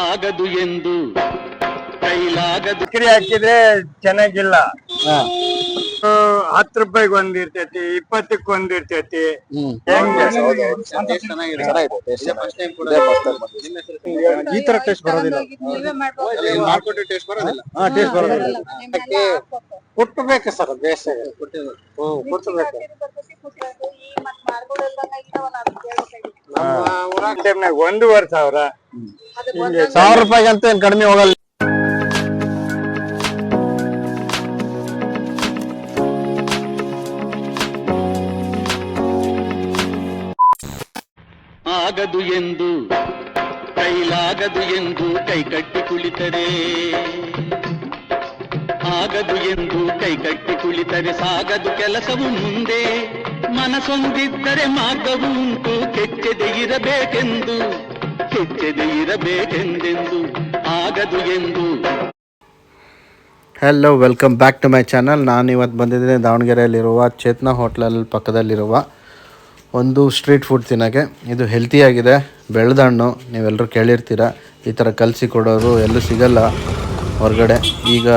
ಆಗದು ಎಂದು. ಕೈಲಾಗದು. ಸಕ್ರಿ ಹಾಕಿದ್ರೆ ಚೆನ್ನಾಗಿಲ್ಲ. ಹತ್ತು ರೂಪಾಯಿಗೆ ಒಂದ್ ಇರ್ತೈತಿ ಇಪ್ಪತ್ತಕ್ಕೆ ಒಂದ್ ಇರ್ತೈತಿ. ಹೆಂಗೆ ಈ ತರ ಟೇಸ್ಟ್ ಬರೋದಿಲ್ಲ. ಹಾ ಟೇಸ್ಟ್ ಬರೋದಿಲ್ಲ. ಕುಟ್ಟಬೇಕು ಸರ್ ಬೇಸ. ಕುಟ್ಟಬೇಕು ಟೈಮ್ನಾಗ ಒಂದೂವರೆ ಸಾವಿರ. ಸಾವಿರ ರೂಪಾಯಿಗೆ ಅಂತ ಏನ್ ಕಡಿಮೆ ಹೋಗಲ್ಲ. ಆಗದು ಎಂದು ಕೈಲಾಗದು ಎಂದು ಕೈ ಕಟ್ಟಿ ಕುಳಿತರೆ. ಆಗದು ಎಂದು ಕೈ ಕಟ್ಟಿ ಕುಳಿತರೆ ಸಾಗದು ಕೆಲಸವು ಮುಂದೆ. ಮನಸೊಂದಿದ್ದರೆ ಮಾರ್ಗವು ಉಂಟು ಕೆಚ್ಚದೆ ಇರಬೇಕೆಂದು. ಎಂದು. Hello welcome back to my channel ನಾನು ಇವತ್ತು ಬಂದಿದ್ದೀನಿ ದಾವಣಗೆರೆಯಲ್ಲಿರುವ ಚೇತನ ಹೋಟ್ಲಲ್ಲಿ ಪಕ್ಕದಲ್ಲಿರುವ ಒಂದು ಸ್ಟ್ರೀಟ್ ಫುಡ್ ತಿನ್ನೋಕ್ಕೆ ಇದು ಹೆಲ್ತಿಯಾಗಿದೆ ಬೆಳೆದಣ್ಣು ನೀವೆಲ್ಲರೂ ಕೇಳಿರ್ತೀರ. ಈ ಥರ ಕಲಸಿ ಕೊಡೋರು ಎಲ್ಲೂ ಸಿಗಲ್ಲ ಹೊರಗಡೆ. ಈಗ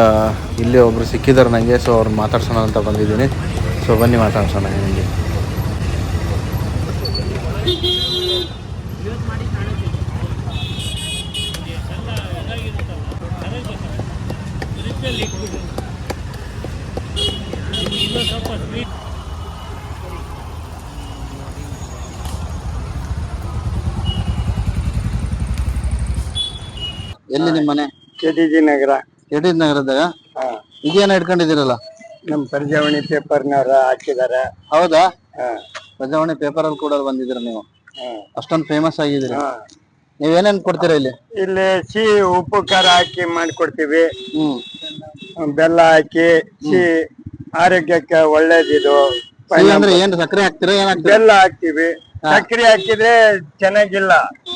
ಇಲ್ಲಿ ಒಬ್ಬರು ಸಿಕ್ಕಿದ್ದಾರೆ ನನಗೆ ಸೊ ಅವ್ರು ಮಾತಾಡ್ಸೋಣ ಅಂತ ಬಂದಿದ್ದೀನಿ. ಸೊ ಬನ್ನಿ ಮಾತಾಡ್ಸೋಣ ನನಗೆ ಎಲ್ಲಿ ನಿಮ್ ಮನೆ? ಕೆಡಿಜಿ ನಗರ. ಕೆಡಿಜಿ ನಗರದಾಗ? ಹಾ. ಇದೇನ ಇಟ್ಕೊಂಡಿದ್ದೀರಲ್ಲ? ನಮ್ ಪ್ರಜಾವಣಿ ಪೇಪರ್ನವ್ರ ಹಾಕಿದಾರೆ ಹೌದಾ? ಪ್ರಜಾವಣಿ ಪೇಪರ್ ಅಲ್ಲಿ ಕೂಡ ಬಂದಿದ್ದೀರ ನೀವು? ಅಷ್ಟೊಂದು ಫೇಮಸ್ ಆಗಿದ್ದೀರಿ. ನೀವೇನೇನ್ ನೀವ್ ಏನೇನ್ ಕೊಡ್ತೀರಾ ಇಲ್ಲಿ? ಇಲ್ಲಿ ಸಿಹಿ ಉಪ್ಪು ಖಾರ ಹಾಕಿ ಮಾಡ್ಕೊಡ್ತೀವಿ. ಹ್ಮ್. ಬೆಲ್ಲ ಹಾಕಿ ಸಿಹಿ ಆರೋಗ್ಯಕ್ಕೆ ಒಳ್ಳೇದಿದು. ಅಂದ್ರೆ ಏನ್ ಸಕ್ಕರೆ ಹಾಕ್ತೀರಾ ಏನ್ ಹಾಕ್ತೀರಾ? ಬೆಲ್ಲ ಹಾಕ್ತಿವಿ. ಸಕ್ಕರೆ ಹಾಕಿದ್ರೆ ಚೆನ್ನಾಗಿಲ್ಲ.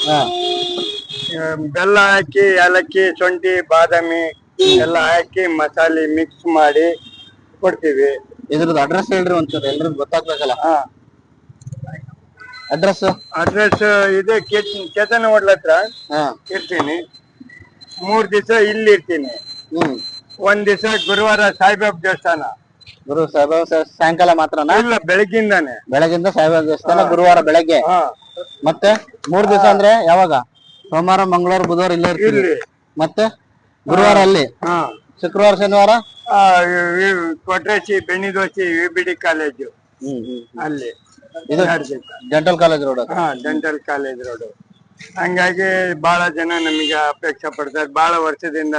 ಹಾ. ಬೆಲ್ಲ ಹಾಕಿ ಏಲಕ್ಕಿ ಶುಂಠಿ ಬಾದಾಮಿ ಎಲ್ಲ ಹಾಕಿ ಮಸಾಲೆ ಮಿಕ್ಸ್ ಮಾಡಿ ಕೊಡ್ತೀವಿ. ಇದ್ರದ್ದು ಅಡ್ರೆಸ್ ಹೇಳ್ರಿ ಒಂದ್ಸಲ ಎಲ್ರಿಗೂ ಗೊತ್ತಾಗ್ಬೇಕಲ್ಲ. ಹಾ. ಅಡ್ರೆಸ್ ಅಡ್ರೆಸ್ ಇದೆ ಚೇತನ್- ಚೇತನ ಹೋಟ್ಲ ಹತ್ರ ಹಾ. ಇರ್ತೀನಿ. ಮೂರ್ ದಿವಸ ಇಲ್ಲಿ ಇರ್ತೀನಿ. ಹ್ಮ್. ಒಂದ್ ದಿವಸ ಗುರುವಾರ ಸಾಯಿಬಾಬ್ ದೇವಸ್ಥಾನ. ಗುರು ಸಾಹೇಬ ಸಾಯಂಕಾಲ ಮಾತ್ರನಾ? ಇಲ್ಲ ಬೆಳಗ್ಗಿಂದಾನೆ. ಬೆಳಗಿಂದ ಸಾಹೇಬ ದೇವಸ್ಥಾನ ಗುರುವಾರ ಬೆಳಗ್ಗೆ. ಹಾ. ಮತ್ತೆ ಮೂರ್ ದಿವಸ ಅಂದ್ರೆ ಯಾವಾಗ? ಸೋಮವಾರ ಮಂಗಳವಾರ ಬುಧವಾರ ಇಲ್ಲೇ ಇರ್ತೀವಿ ಇಲ್ಲಿ ಮತ್ತೆ ಗುರುವಾರ ಅಲ್ಲಿ? ಹಾ. ಶುಕ್ರವಾರ ಶನಿವಾರ? ಆ, ಇವ್- ಇವ್ ಕೊಟ್ರೇಶಿ ಬೆಣ್ಣಿದೋಸಿ ವಿ ಬಿ ಡಿ ಕಾಲೇಜು. ಹ್ಮ್ ಹ್ಮ್ ಅಲ್ಲಿ. ಇದು. ಡೆಂಟಲ್ ಕಾಲೇಜ್ ರೋಡ್ ಹಾ ಡೆಂಟಲ್ ಕಾಲೇಜ್ ರೋಡ್ ಹಂಗಾಗಿ ಬಹಳ ಜನ ನಮಗೆ ಅಪೇಕ್ಷೆ ಪಡ್ತಾರೆ. ಬಹಳ ವರ್ಷದಿಂದ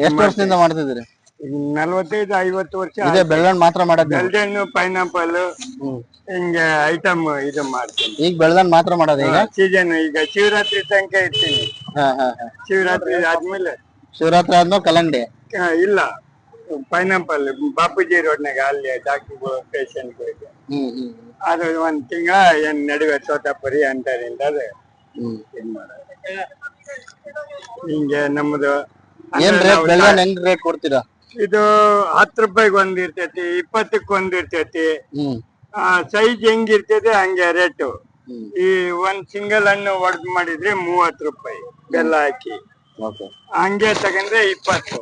ಎಷ್ಟು ವರ್ಷದಿಂದ ಮಾಡ್ತಿದ್ದೀರಿ? ನಲ್ವತ್ತೈದು ಐವತ್ತು ವರ್ಷ ಇದೇ ಬೆಳ್ಳನ್ ಮಾತ್ರ ಮಾಡೋದು ಬೆಳ್ದಣ್ಣು ಪೈನಾಪಲ್. ಹಿಂಗೆ ಐಟಮ್ ಇದು ಮಾಡ್ತೀನಿ. ಈಗ ಬೆಳ್ದಣ್ಣ ಮಾತ್ರ ಮಾಡೋದು ಈಗ? ಸೀಸನ್ ಈಗ ಶಿವರಾತ್ರಿ ತನಕ ಇರ್ತೀನಿ. ಶಿವರಾತ್ರಿ ಆದ್ಮೇಲೆ. ಶಿವರಾತ್ರಿ ಆದ್ಮೇಲೆ ಕಲ್ಲಂಗಡಿ? ಇಲ್ಲ. ಪೈನಾಪಲ್ ಬಾಪೂಜಿ ರೋಡ್ನಾಗ ಅಲ್ಲಿ ಡಾಕ್ಟರ್ ಹ್ಮ್ ಅದು ಒಂದ್ ತಿಂಗಳ ಏನ್ ನಡುವೆ ಸೋತಾಪುರಿ ಅಂತಾರಿಂದ ಅದು ಇದ್ ಮಾಡೋದು. ಹಿಂಗೆ ನಮ್ದು ಏನ್ ಹೆಂಗ್ ರೇಟ್ ಕೊಡ್ತೀರಾ? ಇದು ಹತ್ತು ರೂಪಾಯಿಗೆ ಒಂದ್ ಇರ್ತೈತಿ ಇಪ್ಪತ್ತಕ್ಕೆ ಒಂದ್ ಇರ್ತೈತಿ. ಸೈಜ್ ಹೆಂಗ್ ಹೆಂಗಿರ್ತೈತಿ ಹಂಗೆ ರೇಟು ಈ ಒಂದ್ ಸಿಂಗಲ್ ಹಣ್ಣು ಒಡ್ದ್ ಮಾಡಿದ್ರೆ ಮೂವತ್ ರೂಪಾಯಿ ಬೆಲ್ಲ ಹಾಕಿ. ಹಂಗೆ ತಗೊಂಡ್ರೆ ಇಪ್ಪತ್ತು.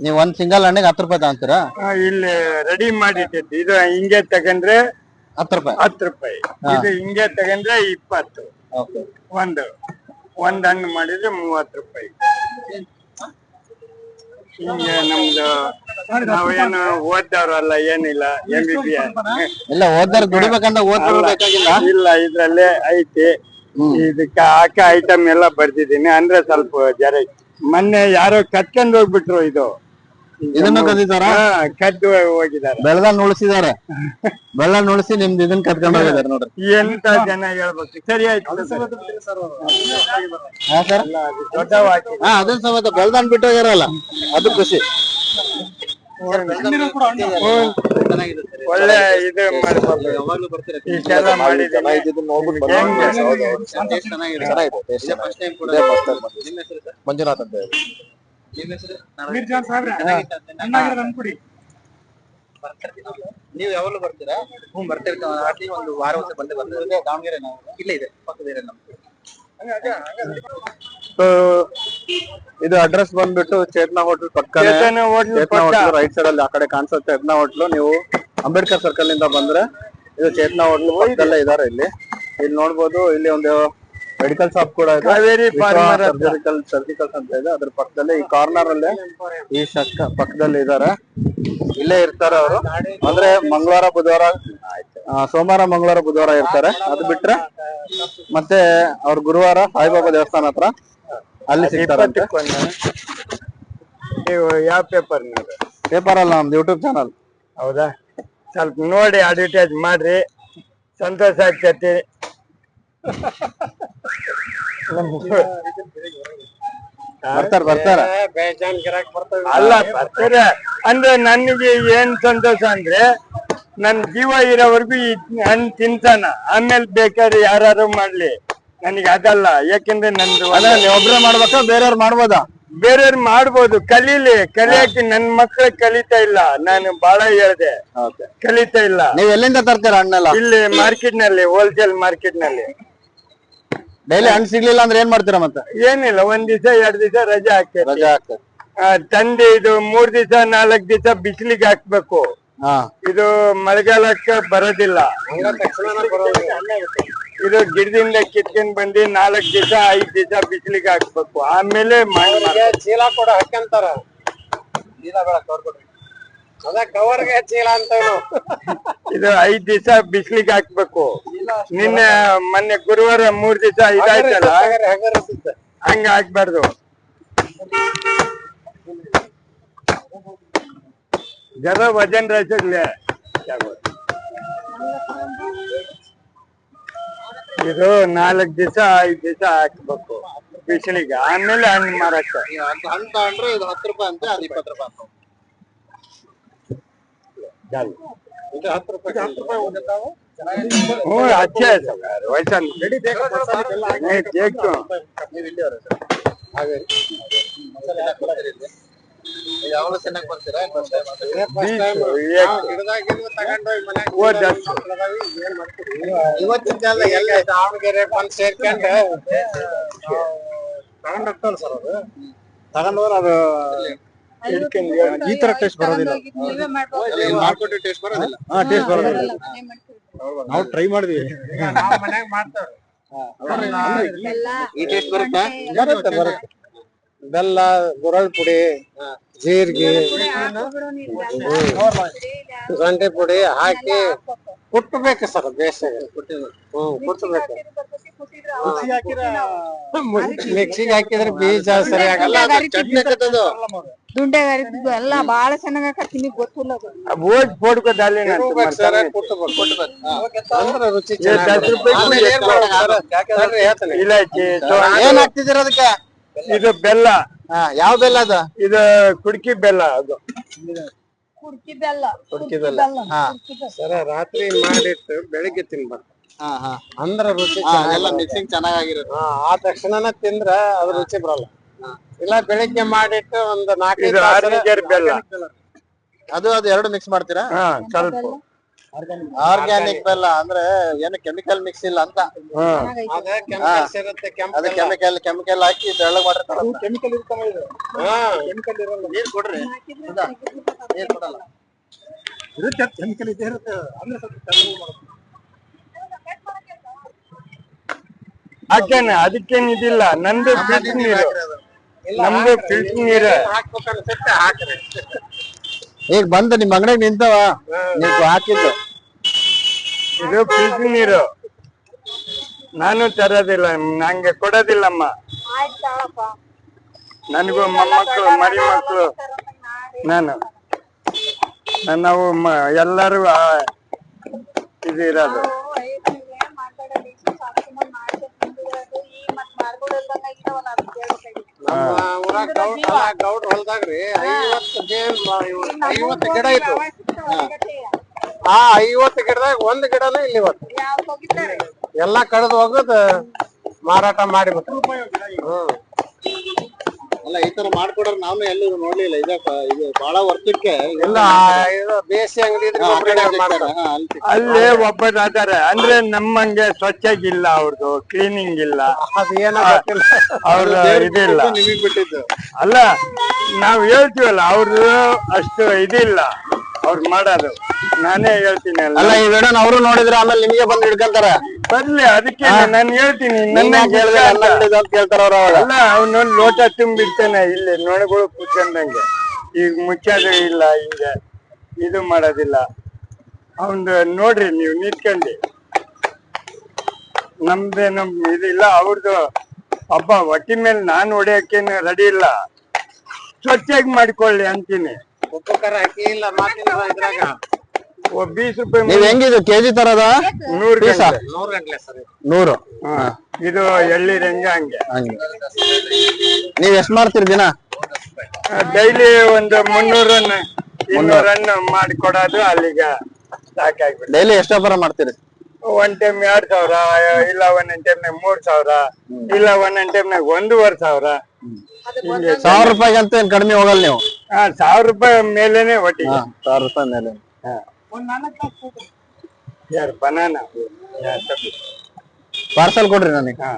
ನೀವು ಒಂದ್ ಸಿಂಗಲ್ ಹಣ್ಣಿಗೆ ಹತ್ತು ರೂಪಾಯಿ ತಗೊಂತೀರಾ? ಆ, ಇಲ್ಲಿ ರೆಡಿ ಮಾಡಿರ್ತೈತಿ ಇದು ಹಿಂಗೆ ತಗೊಂಡ್ರೆ ಹತ್ತು ರೂಪಾಯಿ. ಹತ್ತು ರೂಪಾಯಿ. ಇದು ಹಿಂಗೆ ತಗೊಂಡ್ರೆ ಇಪ್ಪತ್ತು. ಓಕೆ. ಒಂದು. ಒಂದ್ ಹಣ್ಣು ಮಾಡಿದ್ರೆ ಮೂವತ್ ರೂಪಾಯಿ. ಹಿಂಗೆ ನಮ್ದು ನಾವೇನು ಓದ್ದವ್ರಲ್ಲ ಏನಿಲ್ಲ ಎಂ ಬಿ ಬಿ ಇಲ್ಲ ಓದ್ದಾರ ದುಡಿಬೇಕಂತ ಓದ್ ಬೇಕಾಗಿಲ್ಲ? ಇಲ್ಲ ಇದ್ರಲ್ಲೇ ಐತಿ. ಇದಕ್ಕೆ ಹಾಕ ಐಟಮ್ ಎಲ್ಲ ಬರ್ದಿದ್ದೀನಿ. ಅಂದ್ರೆ ಸ್ವಲ್ಪ ಜರ ಮೊನ್ನೆ ಯಾರೋ ಕತ್ಕೊಂಡ್ ಹೋಗ್ಬಿಟ್ರು ಇದು. ಇದನ್ನು ಕದಿದಾರ ಹಾ, ಕದ್ದು ಹೋಗಿದ್ದಾರೆ. ಬೆಳ್ದಣ್ಣ ಉಳಿಸಿದಾರೆ ಬೆಳ್ಳನ್ ಉಳಿಸಿ ನಿಮ್ದು ಇದನ್ನ ಕದ್ಕೊಂಡು ಹೋಗಿದಾರೆ ನೋಡ್ರಿ. ಎಂತ ಜನ ಹೇಳ್ಬೇಕು? ಸರಿ ಆಯ್ತು ಹಾ ಸರ್? ಹಾ ಅದನ್ನ ಸಮೇತ ಬೆಳ್ದನ್ ಬಿಟ್ಟು ಹೋಗ್ಯಾರಲ್ಲ ಅದು ಖುಷಿ. ಒಳ್ಳೆ ಇದು ಮಾಡ್ಬೇಕು ಮಂಜುನಾಥ್ ಅಂತ ಹೇಳಿ ನೀವು. ಯಾವಾಗಲೂ ಬರ್ತೀರಾ? ಹ್ಞೂ ಬರ್ತಿರ್ತೀವಿ ಒಂದು ವಾರ ವರ್ಷ ಬಂದೇ ಬರ್ತೀವಿ ದಾವಣಗೆರೆ ನಾವು. ಇಲ್ಲೇ ಇದೆ ಪಕ್ಕದ ನಮ್ದು. So, ಇದು ಅಡ್ರೆಸ್ ಬಂದ್ಬಿಟ್ಟು ಚೇತನಾ ಹೋಟೆಲ್ ಪಕ್ಕ ಚೇತನ ಹೋಟ್ಲ್ ಚೇತನಾ ಪಕ್ಕ. ಹೋಟೆಲ್ ರೈಟ್ ಸೈಡ್ ಅಲ್ಲಿ ಆ ಕಡೆ ಕಾಣಿಸುತ್ತೆ ಚೇತನಾ ಹೋಟ್ಲು ನೀವು ಅಂಬೇಡ್ಕರ್ ಸರ್ಕಲ್ ಇಂದ ಬಂದ್ರೆ ಇದು ಚೇತನಾ ಹೋಟ್ಲು ಪಕ್ಕದಲ್ಲೇ ಇದಾರೆ ಇಲ್ಲಿ. ಇಲ್ಲಿ ನೋಡ್ಬೋದು ಇಲ್ಲಿ ಒಂದು ಮೆಡಿಕಲ್ ಶಾಪ್ ಕೂಡ ಇದೆ. ಕಾವೇರಿ farmer ಸರ್ಜಿಕಲ್ ಸರ್ಜಿಕಲ್ಸ್ ಅಂತ ಇದೆ. ಅದ್ರ ಪಕ್ಕದಲ್ಲೇ ಈ ಕಾರ್ನರ್ ಅಲ್ಲೇ ಈ ಶಕ್ಕ ಪಕ್ಕದಲ್ಲಿ ಇದಾರೆ. ಇಲ್ಲೇ ಇರ್ತಾರೆ ಅವರು. ಅಂದ್ರೆ ಮಂಗಳವಾರ ಬುಧವಾರ ಸೋಮವಾರ ಮಂಗಳವಾರ ಬುಧವಾರ ಇರ್ತಾರೆ. ಅದು ಬಿಟ್ರೆ ಮತ್ತೆ ಅವ್ರ ಗುರುವಾರ ಸಾಯಿಬಾಬಾ ದೇವಸ್ಥಾನ ಹತ್ರ ಅಲ್ಲಿ ನೀವು ಯಾವ ಪೇಪರ್ ಪೇಪರ್ ಅಲ್ಲ ನಮ್ದು ಯೂಟ್ಯೂಬ್ ಚಾನಲ್ ಹೌದಾ? ಸ್ವಲ್ಪ ನೋಡಿ ಅಡ್ವರ್ಟೈಸ್ ಮಾಡ್ರಿ. ಸಂತೋಷ ಆಗ್ತೈತಿ. ಬರ್ತಾರ ಬರ್ತಾರ. ಅಲ್ಲ ಬರ್ತಾರೆ. ಅಂದ್ರೆ ನನಗೆ ಏನ್ ಸಂತೋಷ ಅಂದ್ರೆ ನನ್ ಜೀವ ಇರೋವರೆಗೂ ಈ ಹಣ್ಣು ತಿಂತಾನ. ಆಮೇಲೆ ಬೇಕಾದ್ರೆ ಯಾರು ಮಾಡ್ಲಿ. ನನಗೆ ಅದಲ್ಲ. ಯಾಕೆಂದ್ರೆ ನಂದು ಅಲ್ಲ ಒಬ್ರೇ ಮಾಡ್ಬೇಕಾ ಬೇರೆಯವ್ರು ಮಾಡ್ಬೋದಾ? ಬೇರೆಯವ್ರು ಮಾಡ್ಬೋದು. ಕಲೀಲಿ. ಕಲಿಯಕ್ಕೆ ನನ್ ಮಕ್ಳು ಕಲಿತಾ ಇಲ್ಲ. ನಾನು ಬಹಳ ಹೇಳ್ದೆ. ಕಲಿತಾ ಇಲ್ಲ. ನೀವ್ ಎಲ್ಲಿಂದ ತರ್ತೀರ ಹಣ್ಣೆಲ್ಲ? ಇಲ್ಲಿ ಮಾರ್ಕೆಟ್ನಲ್ಲಿ ಹೋಲ್ಸೇಲ್ ಮಾರ್ಕೆಟ್ನಲ್ಲಿ ಡೈಲಿ ಹಣ್ಣು ಸಿಗ್ಲಿಲ್ಲ ಅಂದ್ರೆ ಏನ್ ಮಾಡ್ತೀರಾ ಮತ್ತೆ? ಏನಿಲ್ಲ ಒಂದ್ ದಿವಸ ಎರಡ್ ದಿವಸ ರಜೆ ಹಾಕ್ತೇವೆ ರಜೆ ಹಾಕ್ತಾರೆ ತಂದೆ ಇದು ಮೂರ್ ದಿವಸ ನಾಲ್ಕ್ ದಿವಸ ಬಿಸಿಲಿಗೆ ಹಾಕ್ಬೇಕು. ಹಾ. ಇದು ಮಳೆಗಾಲಕ್ಕೆ ಬರೋದಿಲ್ಲ. ಇದು ಗಿಡದಿಂದ ಕಿತ್ಕೊಂಡ್ ಬಂದು ನಾಲ್ಕ್ ದಿವಸ ಐದ್ ದಿವಸ ಬಿಸಿಲಿಗೆ ಹಾಕ್ಬೇಕು. ಆಮೇಲೆ ಚೀಲ ಕೂಡ ಹಾಕ್ಯಂತಾರ ಅದ ಕವರ್ಗೆ ಚೀಲ ಅಂತ ಇದು ಐದ್ ದಿವಸ ಬಿಸಿಲಿಗೆ ಹಾಕ್ಬೇಕು. ನಿನ್ನೆ ಮೊನ್ನೆ ಗುರುವಾರ ಮೂರ್ ದಿವಸ ಇದಾಯ್ತಲ್ಲ ಹಂಗ ಹಾಕ್ಬಾರ್ದು ಜರ ವಜನ್ ರಸಗ್ಲೆ ಇದು ನಾಲ್ಕ್ ದಿವಸ ಐದ್ ದಿವಸ ಹಾಕ್ಬೇಕು ಬಿಸಿಲಿಗೆ. ಆಮೇಲೆ ಹಣ್ಣು ಮಾರಾಟ ಹಣ್ಣು ತಗೊಂಡ್ರೆ ಇದು ಹತ್ತು ರೂಪಾಯಿ ಅಂತ ಅದು ಇಪ್ಪತ್ತು ರೂಪಾಯಿ ಅಂತ. ರೂಪಾಯಿ ಹ್ಞೂ ಅಚ್ಚೆ ವಯಸ್ಸನ್ ಕೇಕು ನೀವು ಇಲ್ಲಿ. ಅವ್ರೆ ಸರ್ ಹಾವೇರಿ ಯಾವಾಗಲೂ ಚೆನ್ನಾಗಿ ಬರ್ತೀರಾ ಇವತ್ತಿನ ಕಾಲದಾಗ ಎಲ್ಲ ದಾವಣಗೆರೆ ಬಂದು ಸೇರ್ಕೊಂಡು ತಗೊಂಡೋಗ್ತಾನೆ ಸರ್ ಅದು. ತಗೊಂಡೋದ್ರೆ ಅದು ಈ ತರ ಟೇಸ್ಟ್ ಬರೋದಿಲ್ಲ. ಮಾಡ್ಕೊಟ್ಟು ಟೇಸ್ಟ್ ಬರೋದಿಲ್ಲ. ಹಾ ಟೇಸ್ಟ್ ಬರೋದಿಲ್ಲ. ನಾವು ಟ್ರೈ ಮಾಡಿದ್ವಿ ಈ ಟೇಸ್ಟ್ ಬರುತ್ತೆ ಬರುತ್ತೆ. ಬೆಲ್ಲ ಗುರಳ್ ಪುಡಿ ಜೀರಿಗೆ ಗಂಟೆ ಪುಡಿ ಹಾಕಿ ಕುಟ್ಟಬೇಕು ಸರ್ ಬೇಸಿಗೆ. ಹ್ಮ್ ಕುಟ್ಟಬೇಕು ಮಿಕ್ಸಿಗೆ ಹಾಕಿದ್ರೆ ಬೀಜ ಸರಿ ಆಗಲ್ಲ ಚಟ್ನಿ ಕಟ್ಟೋದು ದುಂಡೆ ಎಲ್ಲ ಬಾಳ ಚೆನ್ನಾಗಿ ಗೊತ್ತಿಲ್ಲ ಬೋಟ್ ರುಚಿ. ಇಲಾಚಿ ಏನ್ ಹಾಕ್ತಿದ್ದೀರ ಅದಕ್ಕೆ? ಇದು ಬೆಲ್ಲ. ಹಾ ಯಾವ ಬೆಲ್ಲ ಅದ? ಇದು ಕುಡ್ಕಿ ಬೆಲ್ಲ ಅದು. ಕುಡ್ಕಿ ಬೆಲ್ಲ. ಕುಡ್ಕಿ ಬೆಲ್ಲ. ಹಾ. ಸರ ರಾತ್ರಿ ಮಾಡಿಟ್ಟು ಬೆಳಿಗ್ಗೆ ತಿನ್ಬಾರ್ದು ಹಾ ಹಾ. ಅಂದ್ರ ರುಚಿ ಎಲ್ಲ ಮಿಕ್ಸಿಂಗ್ ಚೆನ್ನಾಗಿರುತ್ತೆ ಆ ತಕ್ಷಣನ ತಿಂದ್ರ ಅದ್ರ ರುಚಿ ಬರಲ್ಲ. ಇಲ್ಲ ಬೆಳಿಗ್ಗೆ ಮಾಡಿಟ್ಟು ಒಂದು ನಾಲ್ಕೈದು ಬೆಲ್ಲ. ಅದು ಅದು ಎರಡು ಮಿಕ್ಸ್ ಮಾಡ್ತೀರಾ? ಹಾ ಸ್ವಲ್ಪ. ಆರ್ಗ್ಯಾನಿಕ್ ಬೆಲ್ಲ ಅಂದ್ರೆ ಏನು ಕೆಮಿಕಲ್ ಮಿಕ್ಸ್ ಇಲ್ಲ ಅಂತ. ಅದು ಕೆಮಿಕಲ್ ಕೆಮಿಕಲ್ ಹಾಕಿ ಬೆಳ್ಳಗ್ ಮಾಡಿರ್ತಾರ ಕೆಮಿಕಲ್ ಕೆಮಿಕಲ್ ಇರಲ್ಲ. ನೀರ್ ಕೊಡ್ರಿ? ನೀರ್ ಕೊಡಲ್ಲ. ಇರುತ್ತೆ ಕೆಮಿಕಲ್ ಇದ್ದೇ ಇರುತ್ತೆ. ಅಂದ್ರೆ ಸ್ವಲ್ಪ ಹಾಕೇನ ಅದಕ್ಕೇನ್ ಇದಿಲ್ಲ. ನಂದು ಫಿಲ್ಟರ್ ನೀರು. ನಮ್ದು ಫಿಲ್ಟರ್ ನೀರು. ಈಗ ಬಂದ ನಿಮ್ ಅಂಗಡಿ ನಿಂತವ ನೀವು ಹಾಕಿದ್ದು. ಇದು ಪ್ರೀತಿ ನೀರು. ನಾನು ತರೋದಿಲ್ಲ ನಂಗೆ ಕೊಡೋದಿಲ್ಲಮ್ಮ. ನನಗೂ ಮೊಮ್ಮಕ್ಕಳು ಮರಿ ಮಕ್ಕಳು. ನಾನು. ನಾವು ಎಲ್ಲರೂ ಇದಿರೋದು ಇದು ಇರೋದು. ನಾವು ಹೊಲ್ದಾಗ್ರಿ ಐವತ್ತು ಐವತ್ತು ಗಿಡ ಇತ್ತು ಆ ಐವತ್ತು ಗಿಡದಾಗ ಒಂದ್ ಗಿಡನೇ ಇಲ್ಲಿ ಇವತ್ತು. ಎಲ್ಲಾ ಕಡ್ದು ಹೋಗೋದು ಮಾರಾಟ ಮಾಡಿ ಹ್ಮ್. ಅಲ್ಲ ಈ ತರ ಮಾಡ್ಕೊಡ್ರ ನಾನು ಎಲ್ಲೂ ನೋಡ್ಲಿಲ್ಲ. ಇದ ಇದು ಬಹಳ ವರ್ಷಕ್ಕೆ ಎಲ್ಲ ಇದು ಬೇಸಿ ಅಂಗಡಿ ಇದ್ರೆ ಒಬ್ರೇ ಮಾಡ್ತಾರೆ. ಹಾ, ಅಲ್ಲಿ ಸಿಗ್ತಾರೆ. ಅಲ್ಲಿ ಒಬ್ಬರು ಅದಾರೆ ಅಂದ್ರೆ ನಮ್ಮಂಗೆ ಸ್ವಚ್ಛಗಿಲ್ಲ ಅವ್ರದ್ದು ಕ್ಲೀನಿಂಗ್ ಇಲ್ಲ. ಅವ್ರದ್ದು ಇದಿಲ್ಲ. ನಿಮಗ್ ಬಿಟ್ಟಿದ್ದು. ಅಲ್ಲ ನಾವ್ ಹೇಳ್ತೀವಲ್ಲ ಅವ್ರದ್ದು ಅಷ್ಟು ಇದಿಲ್ಲ. ಅವ್ರು ಮಾಡೋದು. ನಾನೇ ಹೇಳ್ತೀನಿ ಅಲ್ಲ. ಅಲ್ಲ ಈ ವಿಡಿಯೋನ ಅವರು ನೋಡಿದ್ರೆ ಆಮೇಲೆ ನಿಮಗೆ ಬಂದು ಹಿಡ್ಕೊಂತಾರ? ಬರ್ಲಿ ಅದಕ್ಕೆ ನಾನು ಹೇಳ್ತೀನಿ. ನನ್ನ ಕೇಳಿದ್ರೆ ಅಂಗಡಿದು ಅಂತ ಕೇಳ್ತಾರ ಅವ್ರು ಅವಾಗ? ಅಲ್ಲ ಅವನು ಲೋಟ ತುಂಬಿಡ್ತಾನೆ ಇಲ್ಲಿ ನೊಣಗಳು ಕೂತ್ಕೊಂಡಂಗೆ. ಈಗ ಮುಚ್ಚೋದು ಇಲ್ಲ ಹಿಂಗೆ. ಇದು ಮಾಡೋದಿಲ್ಲ. ಅವನು ನೋಡ್ರಿ ನೀವು ನಿಂತ್ಕೊಂಡಿ. ನಮ್ದೇನು ಇದಿಲ್ಲ ಅವ್ರದ್ದು ಹಬ್ಬ ಹೊಟ್ಟಿ ಮೇಲೆ ನಾನು ಹೊಡಿಯಕ್ಕೇನು ರೆಡಿ ಇಲ್ಲ. ಸ್ವಚ್ಛಾಗಿ ಮಾಡ್ಕೊಳ್ಳಿ ಅಂತೀನಿ. ಓ ಬೀಸ್ ರೂಪಾಯಿ ನೀವ್ ಹೆಂಗಿದು ಕೆಜಿ ತರದ? ನೂರು ಪೀಸ? ನೂರು ಹಾ ಇದು ಎಳ್ಳಿ ಹೆಂಗ ಹಂಗೆ. ಹಂಗೆ. ನೀವ್ ಎಷ್ಟ್ ಮಾಡ್ತೀರಿ ದಿನ? ಡೈಲಿ ಒಂದು ಮುನ್ನೂರು ರನ್ ಇನ್ನೂರು ರನ್ ಮಾಡಿಕೊಡೋದು ಅಲ್ಲಿಗ ಸಾಕಾಗ್ಬಿಟ್ಟು ಡೈಲಿ ಎಷ್ಟು ವ್ಯಾಪಾರ ಮಾಡ್ತೀರಿ? ಒಂದ್ ಟೈಮ್ ಎರಡ್ ಸಾವಿರ ಇಲ್ಲ ಒಂದೊಂದ್ ಟೈಮ್ನಾಗ ಮೂರ್ ಸಾವಿರ ಇಲ್ಲ ಒಂದೊಂದ್ ಟೈಮ್ನಾಗ ಒಂದೂವರೆ ಸಾವಿರ. ಸಾವಿರ ರೂಪಾಯಿಗಂತ ಏನ್ ಕಡಿಮೆ ಹೋಗಲ್ಲ ನೀವು? ಹಾ ಸಾವಿರ ರೂಪಾಯಿ ಮೇಲೇನೆ ಒಟ್ಟಿಗೆ. ಸಾವಿರ ರೂಪಾಯಿ ಮೇಲೆ ಯಾರು ಬನಾನ ಪಾರ್ಸಲ್ ಕೊಡ್ರಿ ನನಗೆ. ಹಾ.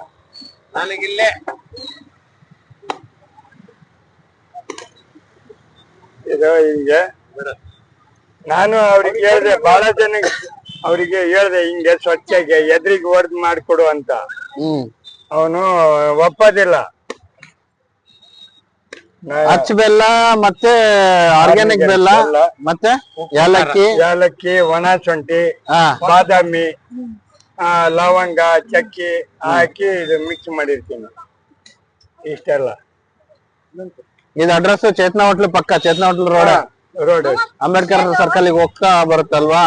ಇದು ಹಿಂಗೆ. ನಾನು ಅವ್ರಿಗೆ ಹೇಳ್ದೆ ಬಹಳ ಜನ ಅವ್ರಿಗೆ ಹೇಳ್ದೆ ಹಿಂಗೆ ಸ್ವಚ್ಛಗೆ ಎದ್ರಿಗೆ ಹೊಡೆದ್ ಮಾಡ್ಕೊಡು ಅಂತ. ಅವನು ಒಪ್ಪೋದಿಲ್ಲ. ಅಚ್ಚ ಬೆಲ್ಲ ಮತ್ತೆ ಆರ್ಗ್ಯಾನಿಕ್ ಬೆಲ್ಲ. ಮತ್ತೆ ಏಲಕ್ಕಿ. ಏಲಕ್ಕಿ ಒಣ ಶುಂಠಿ ಬಾದಾಮಿ ಆ, ಲವಂಗ ಚಕ್ಕಿ ಹಾಕಿ ಇದು ಮಿಕ್ಸ್ ಮಾಡಿರ್ತೀನಿ. ಇಷ್ಟೆಲ್ಲ. ಇದು ಅಡ್ರೆಸ್ ಚೇತನಾ ಹೋಟ್ಲು ಪಕ್ಕ Chetana hotel road road Ambedkar ಸರ್ಕಲ್ಗೆ ಹೋಗ್ತಾ ಬರುತ್ತಲ್ವಾ?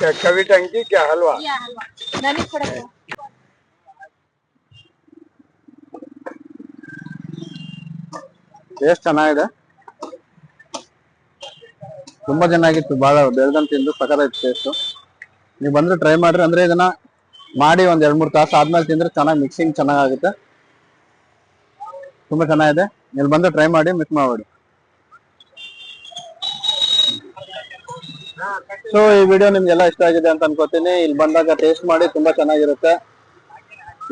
ಕವಿ ಕವಿಟಂಕಿ ಹಲ್ವಾ? ಟೇಸ್ಟ್ ಚೆನ್ನಾಗಿದೆ. ತುಂಬಾ ಚೆನ್ನಾಗಿತ್ತು, ಬಹಳ ಬೆಳ್ದಂತ ತಿಂದು ಇತ್ತು ಟೇಸ್ಟ್ ನೀವು ಬಂದ್ರೆ ಟ್ರೈ ಮಾಡ್ರಿ, ಅಂದ್ರೆ ಇದನ್ನ ಮಾಡಿ ಒಂದ್ ಎರಡ್ ಮೂರ್ ತಾಸು ಆದ್ಮೇಲೆ ತಿಂದ್ರೆ ಚೆನ್ನಾಗಿ ಮಿಕ್ಸಿಂಗ್ ಚೆನ್ನಾಗಾಗುತ್ತೆ. ತುಂಬಾ ಚೆನ್ನಾಗಿದೆ. ನೀವು ಬಂದ್ರೆ ಟ್ರೈ ಮಾಡಿ ಮಿಕ್ಸ್ ಮಾಡಿ ಸೊ ಈ ವಿಡಿಯೋ ನಿಮ್ಗೆಲ್ಲ ಇಷ್ಟ ಆಗಿದೆ ಅಂತ ಅನ್ಕೋತೀನಿ. ಇಲ್ಲಿ ಬಂದಾಗ ಟೇಸ್ಟ್ ಮಾಡಿ ತುಂಬಾ ಚೆನ್ನಾಗಿರುತ್ತೆ.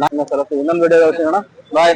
ನಾನು ಇನ್ನೊಂದು ವಿಡಿಯೋ ಸಿಗೋಣ. ಬಾಯ್